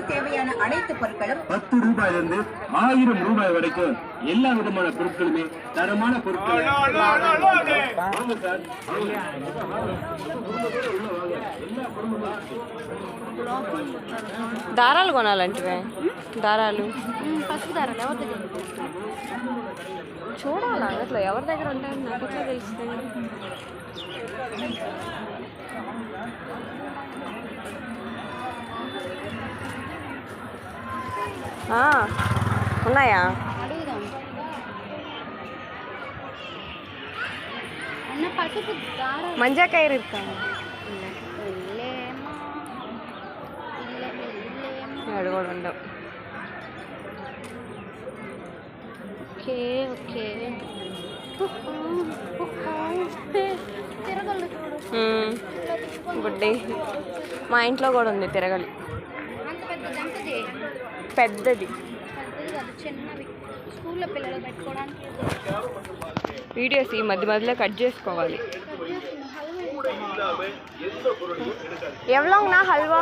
வீட்டு தேவையான அனைத்து பொருட்களும் பத்து ரூபாயிலிருந்து ஆயிரம் ரூபாய் வரைக்கும் எல்லா விதமான பொருட்களுமே தரமான பொருட்கள் வாங்க சார் దారాలు కొనాలంటివే దారాలు పసుపు దారాలు ఎవరి దగ్గర చూడాలా అట్లా ఎవరి దగ్గర ఉంటాయని నాకు ఎట్లా తెలుస్తుంది ఉన్నాయా? మంజా కైర్ కూడా ఉండవు. Okay okay. తిప్పుకొని గుడ్డి. మా ఇంట్లో కూడా ఉంది తిరగలి. పెద్దది. వీడియోస్ ఈ మధ్య మధ్యలో కట్ చేసుకోవాలి. హల్వా ఎవలాంగ్ నా హల్వా?